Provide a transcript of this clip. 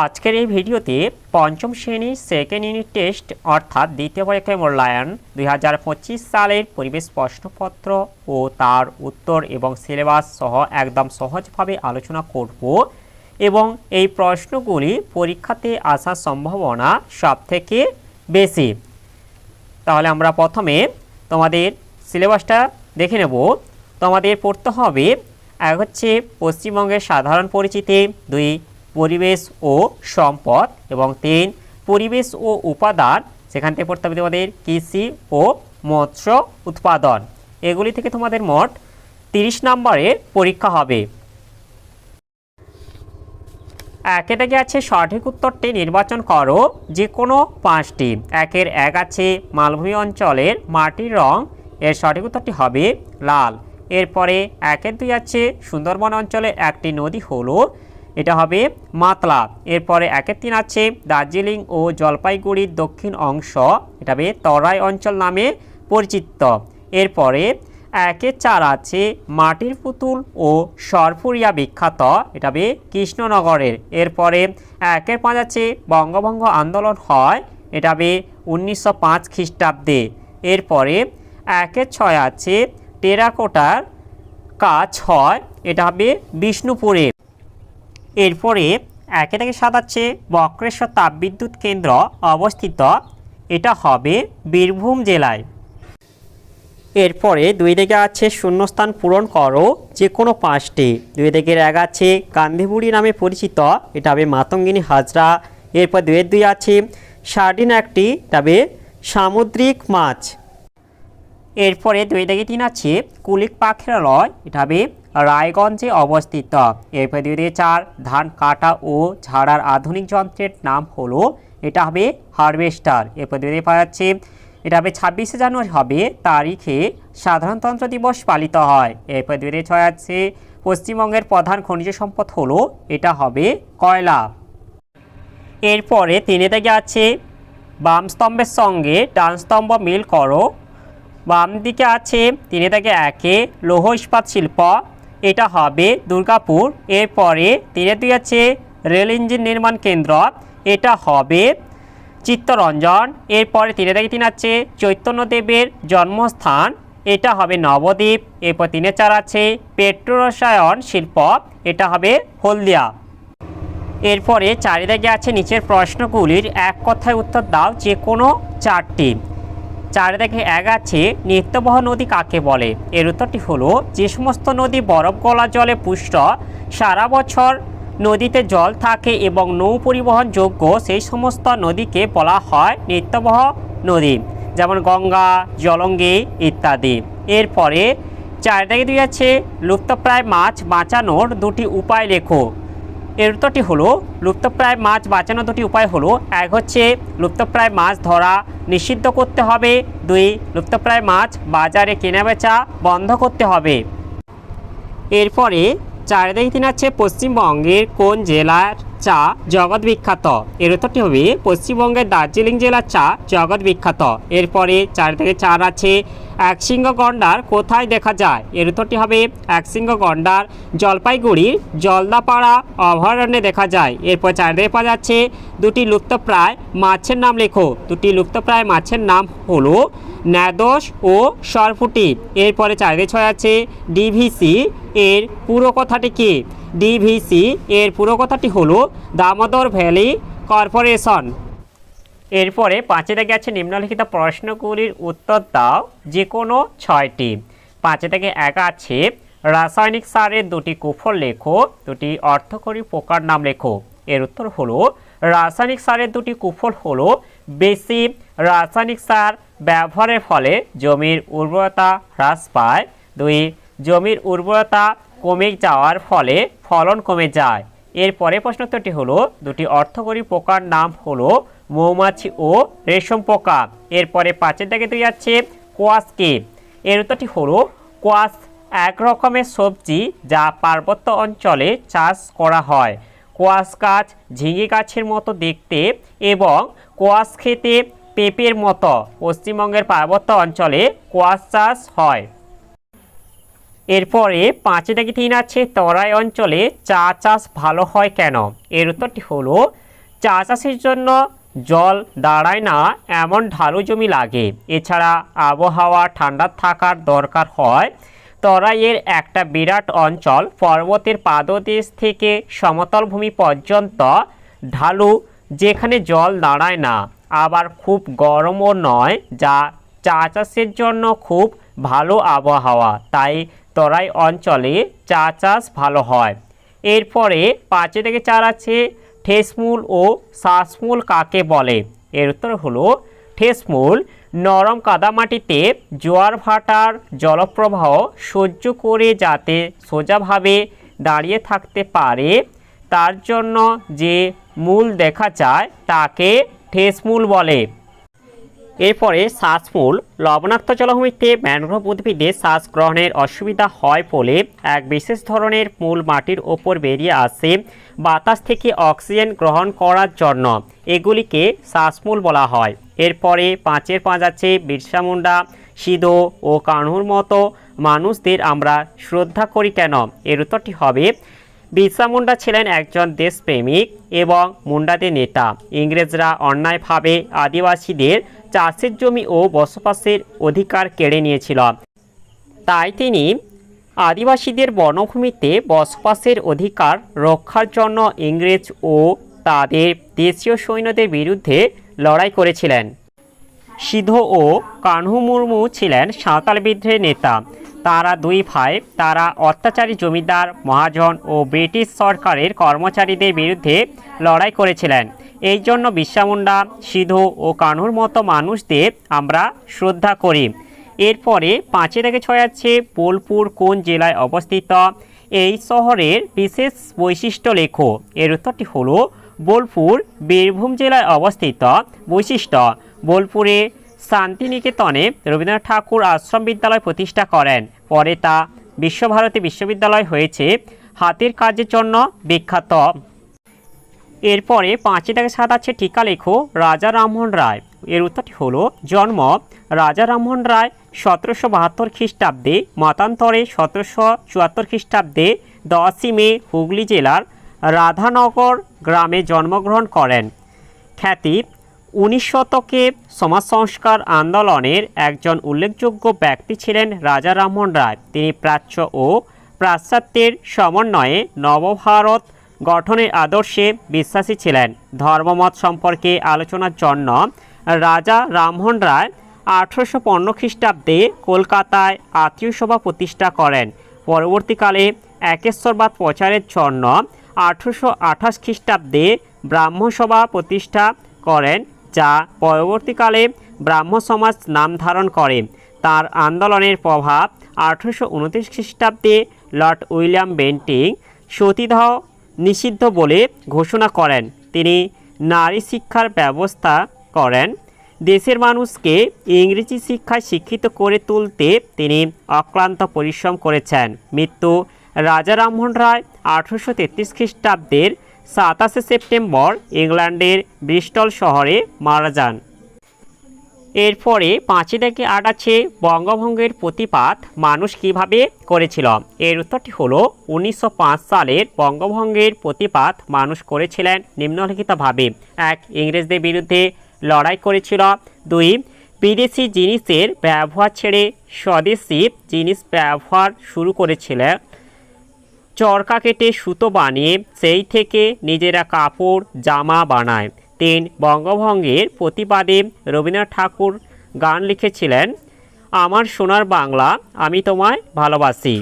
আজকের এই ভিডিওতে পঞ্চম শ্রেণির সেকেন্ড ইউনিট টেস্ট অর্থাৎ দ্বিতীয় পরীক্ষায় মূল্যায়ন দুই হাজার পঁচিশ সালের পরিবেশ প্রশ্নপত্র ও তার উত্তর এবং সিলেবাস সহ একদম সহজভাবে আলোচনা করব এবং এই প্রশ্নগুলি পরীক্ষাতে আসার সম্ভাবনা সবথেকে বেশি। তাহলে আমরা প্রথমে তোমাদের সিলেবাসটা দেখে নেব। তোমাদের পড়তে হবে, এক হচ্ছে পশ্চিমবঙ্গের সাধারণ পরিচিতি, দুই পরিবেশ ও সম্পদ এবং তিন, পরিবেশ ও উপাদান, সেখান থেকে পড়তে হবে তোমাদের কৃষি ও মৎস্য উৎপাদন। এগুলি থেকে তোমাদের মোট তিরিশ নম্বরের পরীক্ষা হবে। একে থেকে আছে সঠিক উত্তরটি নির্বাচন করো যে কোনো পাঁচটি। একের এক আছে মালভূমি অঞ্চলের মাটির রং। এর সঠিক উত্তরটি হবে লাল। এরপরে একের দুই আছে সুন্দরবন অঞ্চলে একটি নদী হলো এটা হবে মাতলা। এরপরে একের তিন আছে দার্জিলিং ও জলপাইগুড়ির দক্ষিণ অংশ। এটা হবে তরাই অঞ্চল নামে পরিচিত। এরপরে একের চার আছে মাটির পুতুল ও সরপুরিয়া বিখ্যাত। এটা হবে কৃষ্ণনগরের। এরপরে একের পাঁচ আছে বঙ্গভঙ্গ আন্দোলন হয়। এটা হবে উনিশশো পাঁচ খ্রিস্টাব্দে। এরপরে একের ছয় আছে টেরাকোটার কাজ হয়। এটা হবে বিষ্ণুপুরে। এরপরে একে থেকে সাত আছে বক্রেশ্বর তাপবিদ্যুৎ কেন্দ্র অবস্থিত। এটা হবে বীরভূম জেলায়। এরপরে দুই দিকে আছে শূন্যস্থান পূরণ করো যে কোনো পাঁচটি। দুই দিকের এক আছে গান্ধীবুড়ি নামে পরিচিত, এটা হবে মাতঙ্গিনী হাজরা। এরপর দুয়ের দুই আছে সার্ডিন একটি তবে সামুদ্রিক মাছ। এরপরে দুই দিকে তিন আছে কুলিক পাখিরালয়, এটা হবে রায়গঞ্জে অবস্থিত। দুই দিকে চার ধান কাটা ও ঝাড়ার আধুনিক যন্ত্রের নাম হলো, এটা হবে হারভেস্টার। দুই দিকে পাওয়া যাচ্ছে, এটা হবে ছাব্বিশে জানুয়ারি হবে, তারিখে সাধারণতন্ত্র দিবস পালিত হয়। এরপর দুই ছয় আছে, পশ্চিমবঙ্গের প্রধান খনিজ সম্পদ হলো, এটা হবে কয়লা। এরপরে তিনে থেকে আছে, বাম স্তম্ভের সঙ্গে ডান স্তম্ভ মিল করো, বাম দিকে আছে, তিনে থেকে একে, লৌহ ইস্পাত শিল্প এটা হবে দুর্গাপুর। এরপরে তিনে দুই আছে রেল ইঞ্জিন নির্মাণ কেন্দ্র। এটা হবে চিত্তরঞ্জন। এরপরে তিনে থেকে তিন আছে চৈতন্যদেবের জন্মস্থান। এটা হবে নবদ্বীপ। এরপর তিনে চার আছে পেট্রোরসায়ন শিল্প। এটা হবে হলদিয়া। এরপরে চারিদিকে আছে নিচের প্রশ্নগুলির এক কথায় উত্তর দাও যে কোনো চারটি। চারিদিকে এক আছে নিত্যবহ নদী কাকে বলে? এর উত্তরটি হলো, যে সমস্ত নদী বরফ গলা জলে পুষ্ট, সারা বছর নদীতে জল থাকে এবং নৌ পরিবহন যোগ্য সেই সমস্ত নদীকে বলা হয় নিত্যবহ নদী, যেমন গঙ্গা, জলঙ্গি ইত্যাদি। এরপরে চারিদিকে দুই আছে, লুপ্তপ্রায় মাছ বাঁচানোর দুটি উপায় লেখো। এর উত্তরটি হলো লুপ্তপ্রায় মাছ বাঁচানোর দুটি উপায় হলো, এক হচ্ছে লুপ্তপ্রায় মাছ ধরা নিষিদ্ধ করতে হবে, দুই লুপ্তপ্রায় মাছ বাজারে কেনাবেচা বন্ধ করতে হবে। এরপরে চারিদিকে তিন আছে পশ্চিমবঙ্গের কোন জেলার চা জগৎ বিখ্যাত? এর উত্তরটি হবে পশ্চিমবঙ্গের দার্জিলিং জেলার চা জগৎ বিখ্যাত। এরপরে চারিদিকে চার আছে একশৃঙ্গ গন্ডার কোথায় দেখা যায়? এর উত্তরটি হবে একশৃঙ্গ গন্ডার জলপাইগুড়ির জলদাপাড়া, অভয়ারণ্যে দেখা যায়। এরপর চারিদিকে পাওয়া যাচ্ছে দুটি লুপ্তপ্রায় মাছের নাম লেখো। দুটি লুপ্তপ্রায় মাছের নাম হলো ন্যাদোষ ও সরফুটি। এরপরে চারিদিকে ছয় আছে ডিভিসি এর পুরো কথাটি কি? ডিভিসি এর পুরো কথাটি হলো দামোদর ভ্যালি কর্পোরেশন। এরপরে পাঁচে থেকে আছে নিম্নলিখিত প্রশ্নগুলির উত্তর দাও যে কোনো ছয়টি। পাঁচে থেকে এক আছে, রাসায়নিক সারের দুটি কুফল লেখো, দুটি অর্থকরী পোকার নাম লেখো। এর উত্তর হলো, রাসায়নিক সারের দুটি কুফল হলো বেশি রাসায়নিক সার ব্যবহারের ফলে জমির উর্বরতা হ্রাস পায়। দুই, জমির উর্বরতা কমে যাওয়ার ফলে ফলন কমে যায়। এর এরপরে প্রশ্নোত্তরটি হলো, দুটি অর্থকরী পোকার নাম হলো মৌমাছি ও রেশম পোকা। এরপরে পাঁচের দিকে তুই যাচ্ছে কোয়াশকে। এর উত্তরটি হলো, কোয়াশ এক রকমের সবজি যা পার্বত্য অঞ্চলে চাষ করা হয়। কোয়াশ গাছ ঝিঙে গাছের মতো দেখতে এবং কোয়াশ খেতে পেঁপের মতো। পশ্চিমবঙ্গের পার্বত্য অঞ্চলে কোয়াশ চাষ হয়। এরপরে পাঁচে থেকে তিন আছে তরাই অঞ্চলে চা চাষ ভালো হয় কেন? এর উত্তরটি হলো, চা চাষের জন্য জল দাঁড়ায় না, এমন ঢালু জমি লাগে। এছাড়া আবহাওয়া ঠান্ডা থাকার দরকার হয়। তরাইয়ের একটা বিরাট অঞ্চল পর্বতের পাদদেশ থেকে সমতল ভূমি পর্যন্ত ঢালু, যেখানে জল দাঁড়ায় না, আবার খুব গরমও নয়, যা চা চাষের জন্য খুব ভালো আবহাওয়া। তাই তরাই অঞ্চলে চা চাষ ভালো হয়। এরপরে পাঁচে থেকে চার আছে ঠেসমূল ও শ্বাসমূল কাকে বলে? এর উত্তর হলো ঠেসমূল। নরম কাদামাটিতে জোয়ার ভাটার জলপ্রবাহ সহ্য করে যাতে সোজাভাবে দাঁড়িয়ে থাকতে পারে, তার জন্য যে মূল দেখা যায় তাকে ঠেসমূল বলে। এরপরে শ্বাসমূল, লবণাক্ত জলভূমিতে ম্যানগ্রোভ উদ্ভিদে শ্বাস গ্রহণের অসুবিধা হয় বলে এক বিশেষ ধরনের মূল মাটির ওপর বেরিয়ে আসে বাতাস থেকে অক্সিজেন গ্রহণ করার জন্য। এগুলিকে শ্বাসমূল বলা হয়। এরপরে পাঁচের পাঁচ আছে বিরসা মুন্ডা, সিধো ও কানুর মতো মানুষদের আমরা শ্রদ্ধা করি কেন? এর উত্তরটি হবে বিরসা মুন্ডা ছিলেন একজন দেশপ্রেমিক এবং মুন্ডাদের নেতা। ইংরেজরা অন্যায়ভাবে আদিবাসীদের চাষের জমি ও বসবাসের অধিকার কেড়ে নিয়েছিল। তাই তিনি আদিবাসীদের বনভূমিতে বসবাসের অধিকার রক্ষার জন্য ইংরেজ ও তাদের দেশীয় সৈন্যদের বিরুদ্ধে লড়াই করেছিলেন। সিধো ও কানহু মুর্মু ছিলেন সাঁওতাল বিদ্রোহের নেতা। তারা দুই ভাই, তারা অত্যাচারী জমিদার, মহাজন ও ব্রিটিশ সরকারের কর্মচারীদের বিরুদ্ধে লড়াই করেছিলেন। এই জন্য বিশ্বামুন্ডা সিধু ও কানুর মতো মানুষদের আমরা শ্রদ্ধা করি। এরপরে পাঁচে থেকে ছয় আছে বোলপুর কোন জেলায় অবস্থিত? এই শহরের বিশেষ বৈশিষ্ট্য লেখো। এর উত্তরটি হলো বোলপুর, বীরভূম জেলায় অবস্থিত বৈশিষ্ট্য। বোলপুরে শান্তিনিকেতনে রবীন্দ্রনাথ ঠাকুর আশ্রম বিদ্যালয় প্রতিষ্ঠা করেন। পরে তা বিশ্বভারতী বিশ্ববিদ্যালয় হয়েছে। হাতের কাজের জন্য বিখ্যাত। এরপরে পাঁচে থেকে সাত আছে টিকা লেখো রাজা রামমোহন রায়। এর উত্তরটি হলো, জন্ম রাজা রামমোহন রায় সতেরোশো বাহাত্তর খ্রিস্টাব্দে, মতান্তরে সতেরোশো চুয়াত্তর খ্রিস্টাব্দে দশই মে হুগলি জেলার রাধানগর গ্রামে জন্মগ্রহণ করেন। খ্যাতি উনিশ শতকে সমাজ সংস্কার আন্দোলনের একজন উল্লেখযোগ্য ব্যক্তি ছিলেন রাজা রামমোহন রায়। তিনি প্রাচ্য ও পাশ্চাত্যের সমন্বয়ে নবভারত গঠনের আদর্শে বিশ্বাসী ছিলেন। ধর্মমত সম্পর্কে আলোচনার জন্য রাজা রামমোহন রায় আঠারোশো পনেরো খ্রিস্টাব্দে কলকাতায় আত্মীয় সভা প্রতিষ্ঠা করেন। পরবর্তীকালে একেশ্বরবাদ প্রচারের জন্য আঠারোশো আঠাশ খ্রিস্টাব্দে ব্রাহ্মসভা প্রতিষ্ঠা করেন। যা পরবর্তীকালে ব্রাহ্ম সমাজ নাম ধারণ করে। তার আন্দোলনের প্রভাব আঠেরোশো উনত্রিশ খ্রিস্টাব্দে লর্ড উইলিয়াম বেন্টিং সতীদাহ নিষিদ্ধ বলে ঘোষণা করেন। তিনি নারী শিক্ষার ব্যবস্থা করেন। দেশের মানুষকে ইংরেজি শিক্ষায় শিক্ষিত করে তুলতে তিনি অক্লান্ত পরিশ্রম করেছেন। মৃত্যু রাজা রামমোহন রায় আঠেরোশো তেত্রিশ খ্রিস্টাব্দের সাতাশে সেপ্টেম্বর ইংল্যান্ডের ব্রিস্টল শহরে মারা যান। এরপরে পাঁচই থেকে আট আছে বঙ্গভঙ্গের প্রতিপাত মানুষ কীভাবে করেছিল? এর উত্তরটি হলো, উনিশশো পাঁচ সালের বঙ্গভঙ্গের প্রতিপাত মানুষ করেছিলেন নিম্নলিখিতভাবে। এক, ইংরেজদের বিরুদ্ধে লড়াই করেছিল। দুই, বিদেশি জিনিসের ব্যবহার ছেড়ে স্বদেশি জিনিস ব্যবহার শুরু করেছিলেন চরকা কেটে সুতো বানিয়ে সেই থেকে নিজেরা কাপড়, জামা বানায়। তিন বঙ্গভঙ্গের প্রতিবাদে রবীন্দ্রনাথ ঠাকুর গান লিখেছিলেন, আমার সোনার বাংলা আমি তোমায় ভালোবাসি।